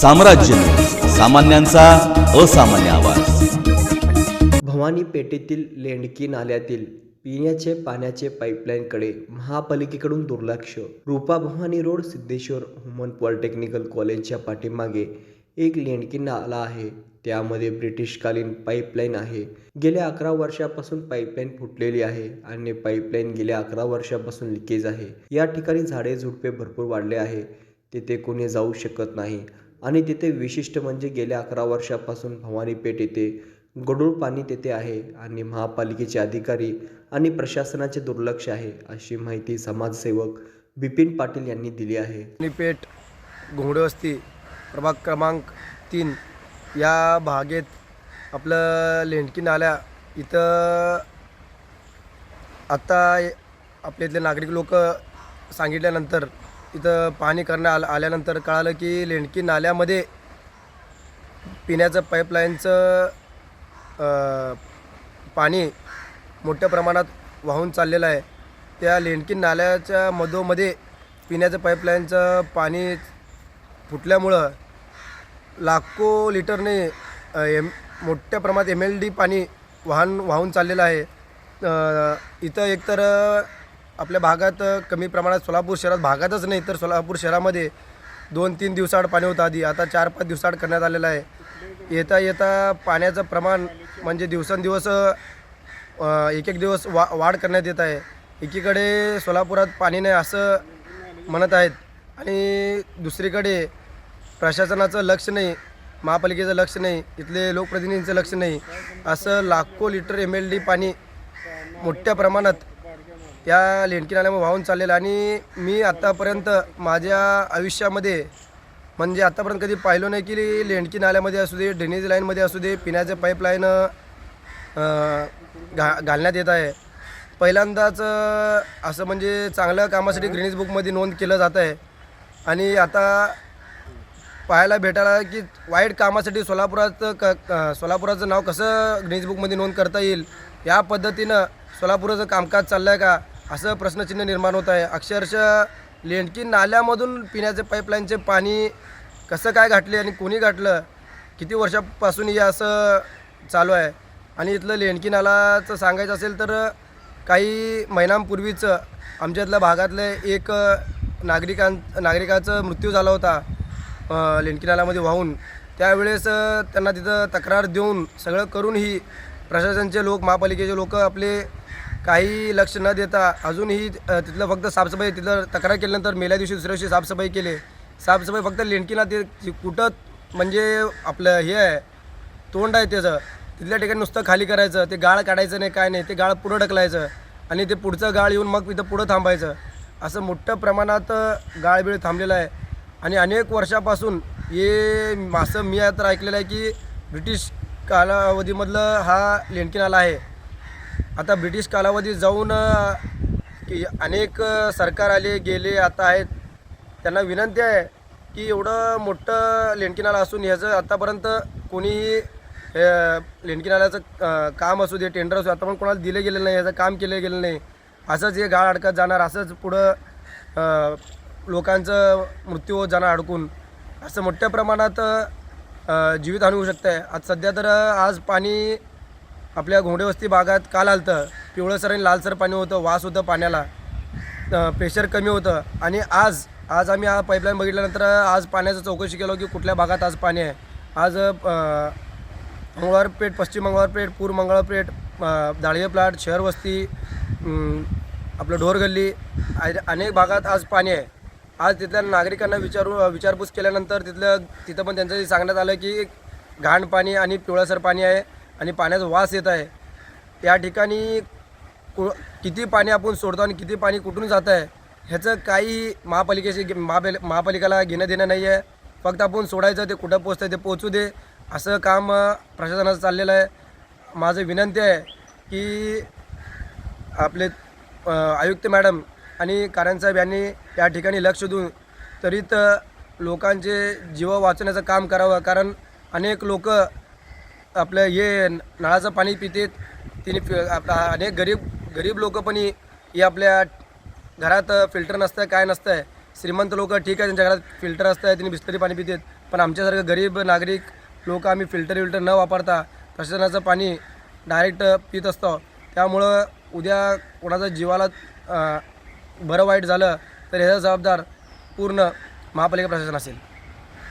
साम्राज्य सामान्यांचा असामान्य आवाज. भवानी पेठेतील लेंडकी नाल्यातील पिण्याचे पाण्याचे पाईपलाईनकडे महापालिकेकडून दुर्लक्ष. रूपा Bhavani road Siddheshwar human polytechnical कॉलेजच्या पाठीमागे एक लेंडकी नाला आहे. त्यामध्ये ब्रिटिशकालीन पाईपलाईन आहे. गेल्या अकरा वर्षापासून पाईपलाईन फुटलेली आहे आणि पाईपलाईन गेल्या अकरा वर्षापासून लिकेज आहे. या ठिकाणी झाडे झुडपे भरपूर वाढले आहे. तिथे कोणी जाऊ शकत नाही. आणि तिथे विशिष्ट म्हणजे गेल्या अकरा वर्षापासून भवानीपेठ येथे गडूळ पाणी तेथे आहे आणि महापालिकेचे अधिकारी आणि प्रशासनाचे दुर्लक्ष आहे अशी माहिती समाजसेवक बिपिन पाटील यांनी दिली आहे. पेठ घोंगडवस्ती प्रभाग क्रमांक तीन या भागेत आपलं लेंडकी नाल्या इथं आत्ता आपले आपल्या इथले नागरिक लोक सांगितल्यानंतर इथं पाणी करण्या आल आल्यानंतर कळालं की लेंडकी नाल्यामध्ये पिण्याचं पाईपलाईनचं पाणी मोठ्या प्रमाणात वाहून चाललेलं आहे. त्या लेंडकी नाल्याच्या मधोमध्ये पिण्याचं पाईपलाईनचं पाणी फुटल्यामुळं लाखो लिटरने एम मोठ्या प्रमाणात एम एल डी पाणी वाहन वाहून चाललेलं आहे. इथं एकतर आपल्या भागात कमी प्रमाणात सोलापूर शहरात भागातच नाही तर सोलापूर शहरामध्ये दोन तीन दिवसाआड पाणी होतं आधी. आता चार पाच दिवसाआड करण्यात आलेलं आहे. येता येता पाण्याचं प्रमाण म्हणजे दिवसेंदिवस एक एक दिवस वा वाढ करण्यात येत आहे. एकीकडे सोलापुरात पाणी नाही असं म्हणत आहेत आणि दुसरीकडे प्रशासनाचं लक्ष नाही महापालिकेचं लक्ष नाही इथले लोकप्रतिनिधींचं लक्ष नाही. असं लाखो लिटर एम एल डी पाणी मोठ्या प्रमाणात या लेंडकी नाल्यामुळे वाहून चाललेलं आणि मी आत्तापर्यंत माझ्या आयुष्यामध्ये म्हणजे आत्तापर्यंत कधी पाहिलो नाही की लेंडकी नाल्यामध्ये असू दे ड्रेनेज लाईनमध्ये असू दे पिण्याचे पाईपलाईन घा घालण्यात येत आहे. पहिल्यांदाच असं म्हणजे चांगल्या कामासाठी ग्रीनिज बुकमध्ये नोंद केलं जात आहे. आणि आता पाहायला भेटायला की वाईट कामासाठी सोलापुरात क क- सोलापुराचं नाव कसं ग्रीनिज बुकमध्ये नोंद करता येईल? या पद्धतीनं सोलापुराचं कामकाज चाललं आहे का? असं प्रश्नचिन्ह निर्माण होत आहे. अक्षरशः लेंडकी नाल्यामधून पिण्याचे पाईपलाईनचे पाणी कसं काय घाटले आणि कोणी घातलं? किती वर्षापासून हे असं चालू आहे? आणि इथलं लेंडकी नालाचं सांगायचं असेल तर काही महिन्यांपूर्वीच आमच्यातल्या भागातले एक नागरिकां नागरिकाचा मृत्यू झाला होता लेंडकी नाल्यामध्ये वाहून. त्यावेळेस त्यांना तिथं तक्रार देऊन सगळं करूनही प्रशासनचे लोक महापालिकेचे लोक आपले काही लक्ष न देता अजूनही तिथलं फक्त साफसफाई तिथलं तक्रार केल्यानंतर मेल्या दिवशी दुसऱ्या दिवशी साफसफाई केली. साफसफाई फक्त लेंडकीला ते ती कुठं म्हणजे आपलं हे आहे तोंड आहे त्याचं तिथल्या ठिकाणी नुसतं खाली करायचं ते गाळ काढायचं नाही काय नाही ते गाळ पुढं ढकलायचं आणि ते पुढचं गाळ येऊन मग तिथं पुढं थांबायचं. असं मोठ्या प्रमाणात गाळ बिळ थांबलेलं आहे. आणि अनेक वर्षापासून हे असं मी तर ऐकलेलं आहे की ब्रिटिश कालावधीमधलं हा लेंडकी नाला आहे. आता ब्रिटिश कालावधीत जाऊन की अनेक सरकार आले गेले आता आहेत. त्यांना विनंती आहे की एवढं मोठं लेंकिनाला असून ह्याचं आतापर्यंत कोणीही अ, काम असू दे टेंडर असू आता पण कोणाला दिलं गेलेलं नाही याचं काम केलं गेलं नाही. असंच हे गाळ अडकत जाणार असंच पुढं लोकांचं मृत्यू होत जाणार अडकून. असं मोठ्या प्रमाणात अ, जीवितहानी होऊ आहे आज सध्या तर आज पाणी आपल्या घोंडेवस्ती भागात काल आलतं. पिवळसर आणि लालसर पाणी होतं वास होतं पाण्याला. प्रेशर कमी होतं. आणि आज आज आम्ही हा पाईपलाईन बघितल्यानंतर आज पाण्याचं चौकशी केलं की कुठल्या भागात आज पाणी आहे. आज मंगळवारपेठ पश्चिम मंगळवारपेठ पूर्व मंगळवारपेठ दाळवे प्लाट शहर वस्ती आपलं ढोरगल्ली आ- अनेक भागात आज पाणी आहे. आज तिथल्या नागरिकांना विचारू विचारपूस केल्यानंतर तिथलं तिथं पण त्यांचं सांगण्यात आलं की घाण पाणी आणि पिवळसर पाणी आहे. आणि पाण्याचा वास येत आहे. या ठिकाणी कु किती पाणी आपण सोडतो आणि किती पाणी कुठून जात आहे ह्याचं काही महापालिकेशी महापाल महापालिकेला घेणं देणं नाही आहे. फक्त आपण सोडायचं ते कुठं पोचतं ते पोचू दे असं काम प्रशासनाचं चाललेलं आहे. माझं विनंती आहे की आपले आयुक्त मॅडम आणि कारंसाहेब यांनी या ठिकाणी लक्ष देऊन त्वरित लोकांचे जीव वाचवण्याचं काम करावं. कारण अनेक लोक आपलं हे नळाचं पाणी पितेत तिने आपला अनेक गरीब गरीब लोक पण ही आपल्या घरात फिल्टर नसतं काय नसतं श्रीमंत लोक ठीक आहे त्यांच्या घरात फिल्टर असतं तिने बिस्तरी पाणी पितात पण आमच्यासारखं गरीब नागरिक लोक आम्ही फिल्टर विल्टर न वापरता प्रशासनाचं पाणी डायरेक्ट पित असतो. त्यामुळं उद्या कोणाचं जीवाला बरं वाईट झालं तर ह्याचा जबाबदार पूर्ण महापालिका प्रशासन असेल.